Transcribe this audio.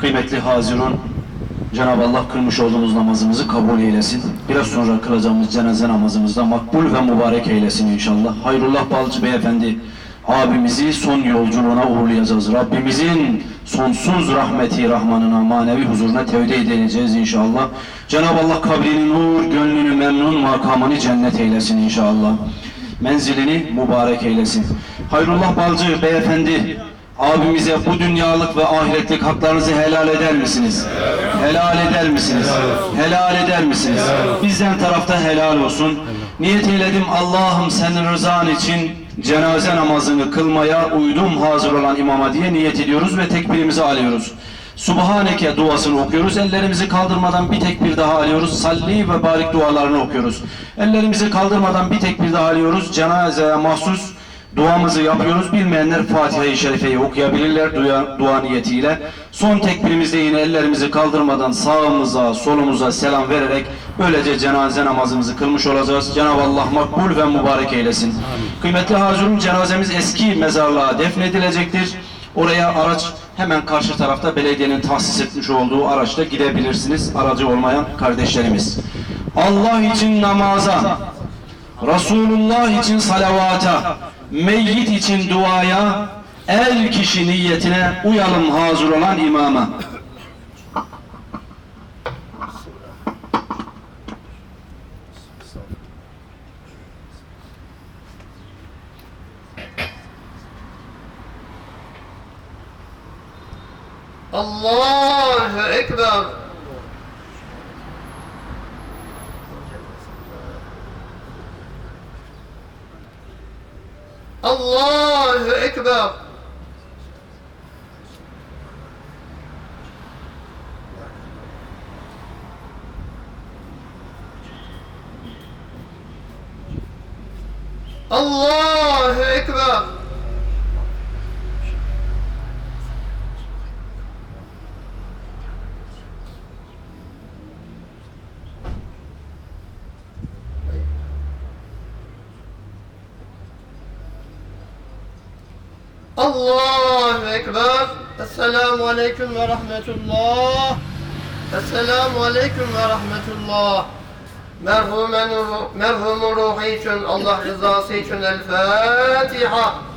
Kıymetli Hazirun, Cenab-ı Allah kılmış olduğumuz namazımızı kabul eylesin. Biraz sonra kılacağımız cenaze namazımızda makbul ve mübarek eylesin inşallah. Hayrullah Balcı Beyefendi abimizi son yolculuğuna uğurlayacağız. Rabbimizin sonsuz rahmeti rahmanına, manevi huzuruna tevdi edileceğiz inşallah. Cenab-ı Allah kabrini nur, gönlünü memnun, makamını cennet eylesin inşallah. Menzilini mübarek eylesin. Hayrullah Balcı Beyefendi abimize bu dünyalık ve ahiretlik haklarınızı helal eder misiniz? Helal eder misiniz? Helal eder misiniz? Bizden tarafta helal olsun. Niyet eyledim Allah'ım senin rızan için cenaze namazını kılmaya uydum hazır olan imama diye niyet ediyoruz ve tekbirimizi alıyoruz. Subhaneke duasını okuyoruz. Ellerimizi kaldırmadan bir tekbir daha alıyoruz. Salli ve barik dualarını okuyoruz. Ellerimizi kaldırmadan bir tekbir daha alıyoruz. Cenazeye mahsus Duamızı yapıyoruz. Bilmeyenler Fatiha-i Şerife'yi okuyabilirler dua, dua niyetiyle. Son tekbirimizde yine ellerimizi kaldırmadan sağımıza, solumuza selam vererek böylece cenaze namazımızı kılmış olacağız. Cenab-ı Allah makbul ve mübarek eylesin. Kıymetli Hazirun cenazemiz eski mezarlığa defnedilecektir. Oraya araç hemen karşı tarafta belediyenin tahsis etmiş olduğu araçta gidebilirsiniz. Aracı olmayan kardeşlerimiz. Allah için namaza, Resulullah için salavata, meyyit için duaya, el kişi niyetine uyalım hazır olan imama. Allahu Ekber. Allahu Ekber. Allahu Ekber. Allahu Ekber. Esselamu Aleyküm ve Rahmetullah. Esselamu Aleyküm ve Rahmetullah. Merhumen, merhumun ruhu için, Allah rızası için El Fatiha.